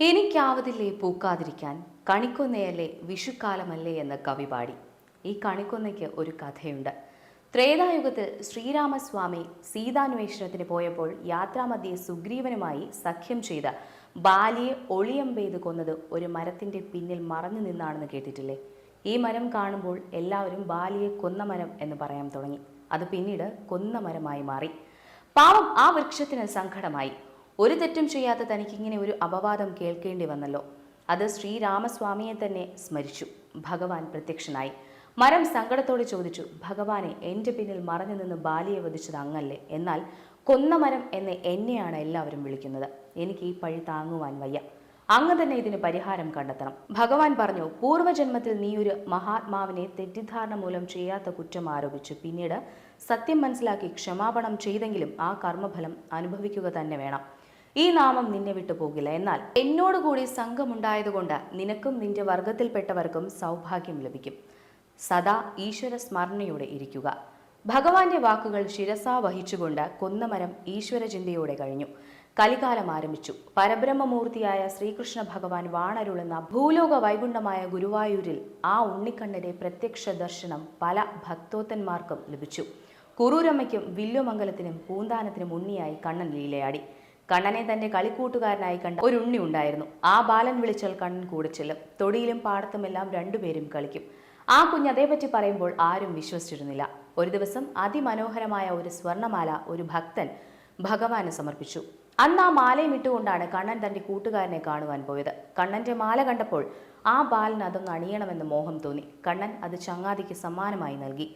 എനിക്കാവതില്ലേ പൂക്കാതിരിക്കാൻ? കണിക്കൊന്നയല്ലേ വിഷുക്കാലമല്ലേ എന്ന കവി പാടി. ഈ കണിക്കൊന്നയ്ക്ക് ഒരു കഥയുണ്ട്. ത്രേതായുഗത്തിൽ ശ്രീരാമസ്വാമി സീതാന്വേഷണത്തിന് പോയപ്പോൾ യാത്രാമധ്യേ സുഗ്രീവനുമായി സഖ്യം ചെയ്ത ബാലിയെ ഒളിയമ്പെയ്ത് കൊന്നത് ഒരു മരത്തിന്റെ പിന്നിൽ മറഞ്ഞു നിന്നാണെന്ന് കേട്ടിട്ടില്ലേ? ഈ മരം കാണുമ്പോൾ എല്ലാവരും ബാലിയെ കൊന്ന മരം എന്ന് പറയാൻ തുടങ്ങി. അത് പിന്നീട് കൊന്ന മരമായി മാറി. പാവം ആ വൃക്ഷത്തിന് സങ്കടമായി. ഒരു തെറ്റും ചെയ്യാത്ത തനിക്കിങ്ങനെ ഒരു അപവാദം കേൾക്കേണ്ടി വന്നല്ലോ. അത് ശ്രീരാമസ്വാമിയെ തന്നെ സ്മരിച്ചു. ഭഗവാൻ പ്രത്യക്ഷനായി. മരം സങ്കടത്തോടെ ചോദിച്ചു ഭഗവാനെ എന്റെ പിന്നിൽ മറഞ്ഞു നിന്ന് ബാലിയെ വധിച്ചത് അങ്ങല്ലേ? എന്നാൽ കൊന്ന മരം എന്ന് എന്നെയാണ് എല്ലാവരും വിളിക്കുന്നത്. എനിക്ക് ഈ പഴി താങ്ങുവാൻ വയ്യ. അങ്ങ് തന്നെ ഇതിന് പരിഹാരം കണ്ടെത്തണം. ഭഗവാൻ പറഞ്ഞു പൂർവജന്മത്തിൽ നീ ഒരു മഹാത്മാവിനെ തെറ്റിദ്ധാരണ മൂലം ചെയ്യാത്ത കുറ്റം ആരോപിച്ചു. പിന്നീട് സത്യം മനസ്സിലാക്കി ക്ഷമാപണം ചെയ്തെങ്കിലും ആ കർമ്മഫലം അനുഭവിക്കുക തന്നെ വേണം. ഈ നാമം നിന്നെ വിട്ടു പോകില്ല. എന്നാൽ എന്നോടുകൂടി സംഘമുണ്ടായതുകൊണ്ട് നിനക്കും നിന്റെ വർഗത്തിൽപ്പെട്ടവർക്കും സൗഭാഗ്യം ലഭിക്കും. സദാ ഈശ്വര സ്മരണയോടെ ഇരിക്കുക. ഭഗവാന്റെ വാക്കുകൾ ശിരസാ വഹിച്ചുകൊണ്ട് കൊന്നമരം ഈശ്വരചിന്തയോടെ കഴിഞ്ഞു. കലികാലം ആരംഭിച്ചു. പരബ്രഹ്മമൂർത്തിയായ ശ്രീകൃഷ്ണ ഭഗവാൻ വാണരുളുന്ന ഭൂലോക വൈകുണ്ഠമായ ഗുരുവായൂരിൽ ആ ഉണ്ണിക്കണ്ണന്റെ പ്രത്യക്ഷ ദർശനം പല ഭക്തോത്തന്മാർക്കും ലഭിച്ചു. കുറൂരമ്മയ്ക്കും വില്ലുമംഗലത്തിനും പൂന്താനത്തിനും ഉണ്ണിയായി കണ്ണൻ ലീലയാടി. കണ്ണനെ തന്റെ കളിക്കൂട്ടുകാരനായി കണ്ട ഒരു ഉണ്ണി ഉണ്ടായിരുന്നു. ആ ബാലൻ വിളിച്ചാൽ കണ്ണൻ കൂടെ ചെല്ലും. തൊടിയിലും പാടത്തുമെല്ലാം രണ്ടുപേരും കളിക്കും. ആ കുഞ്ഞ് അതേപറ്റി പറയുമ്പോൾ ആരും വിശ്വസിച്ചിരുന്നില്ല. ഒരു ദിവസം അതിമനോഹരമായ ഒരു സ്വർണമാല ഒരു ഭക്തൻ ഭഗവാന് സമർപ്പിച്ചു. അന്ന് ആ മാലയും ഇട്ടുകൊണ്ടാണ് കണ്ണൻ തന്റെ കൂട്ടുകാരനെ കാണുവാൻ പോയത്. കണ്ണന്റെ മാല കണ്ടപ്പോൾ ആ ബാലൻ അതൊന്ന് അണിയണമെന്ന് മോഹം തോന്നി. കണ്ണൻ അത് ചങ്ങാതിക്ക് സമ്മാനമായി നൽകി.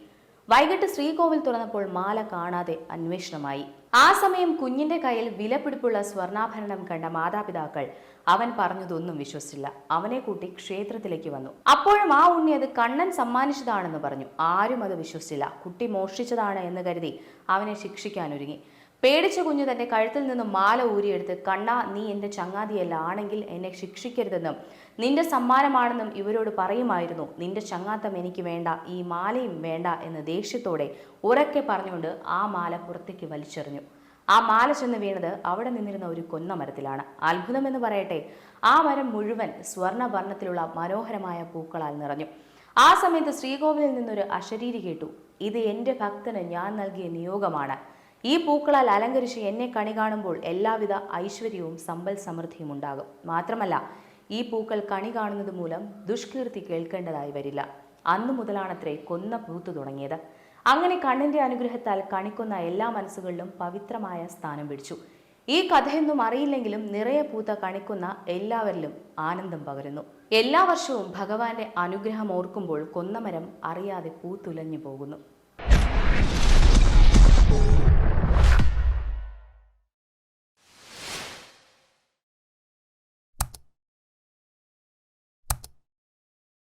വൈകിട്ട് ശ്രീകോവിൽ തുറന്നപ്പോൾ മാല കാണാതെ അന്വേഷണമായി. ആ സമയം കുഞ്ഞിന്റെ കയ്യിൽ വിലപിടിപ്പുള്ള സ്വർണാഭരണം കണ്ട മാതാപിതാക്കൾ അവൻ പറഞ്ഞതൊന്നും വിശ്വസിച്ചില്ല. അവനെ കൂട്ടി ക്ഷേത്രത്തിലേക്ക് വന്നു. അപ്പോഴും ആ ഉണ്ണി അത് കണ്ണൻ സമ്മാനിച്ചതാണെന്ന് പറഞ്ഞു. ആരും അത് വിശ്വസിച്ചില്ല. കുട്ടി മോഷ്ടിച്ചതാണ് എന്ന് കരുതി അവനെ ശിക്ഷിക്കാൻ ഒരുങ്ങി. പേടിച്ച കുഞ്ഞ് തന്റെ കഴുത്തിൽ നിന്നും മാല ഊരിയെടുത്ത് കണ്ണ നീ എന്റെ ചങ്ങാതിയല്ല ആണെങ്കിൽ എന്നെ ശിക്ഷിക്കരുതെന്നും നിന്റെ സമ്മാനമാണെന്നും ഇവരോട് പറയുമായിരുന്നു. നിന്റെ ചങ്ങാത്തം എനിക്ക് വേണ്ട ഈ മാലയും വേണ്ട എന്ന് ദേഷ്യത്തോടെ ഉറക്കെ പറഞ്ഞുകൊണ്ട് ആ മാല പുറത്തേക്ക് വലിച്ചെറിഞ്ഞു. ആ മാല ചെന്ന് വീണത് അവിടെ നിന്നിരുന്ന ഒരു കൊന്ന മരത്തിലാണ് അത്ഭുതമെന്ന് പറയട്ടെ ആ മരം മുഴുവൻ സ്വർണവർണത്തിലുള്ള മനോഹരമായ പൂക്കളാൽ നിറഞ്ഞു. ആ സമയത്ത് ശ്രീകോവിലിൽ നിന്നൊരു അശരീരി കേട്ടു. ഇത് എന്റെ ഭക്തന് ഞാൻ നൽകിയ നിയോഗമാണ്. ഈ പൂക്കളാൽ അലങ്കരിച്ച് എന്നെ കണി കാണുമ്പോൾ എല്ലാവിധ ഐശ്വര്യവും സമ്പൽ സമൃദ്ധിയും ഉണ്ടാകും. മാത്രമല്ല ഈ പൂക്കൾ കണി കാണുന്നത് മൂലം ദുഷ്കീർത്തി കേൾക്കേണ്ടതായി വരില്ല. അന്നു മുതലാണത്രേ കൊന്ന പൂത്തു തുടങ്ങിയത്. അങ്ങനെ കണ്ണിന്റെ അനുഗ്രഹത്താൽ കണിക്കൊന്ന എല്ലാ മനസ്സുകളിലും പവിത്രമായ സ്ഥാനം പിടിച്ചു. ഈ കഥയൊന്നും അറിയില്ലെങ്കിലും നിറയെ പൂത്ത കണിക്കുന്ന എല്ലാവരിലും ആനന്ദം പകരുന്നു. എല്ലാ വർഷവും ഭഗവാന്റെ അനുഗ്രഹം ഓർക്കുമ്പോൾ കൊന്നമരം അറിയാതെ പൂത്തുലഞ്ഞു പോകുന്നു.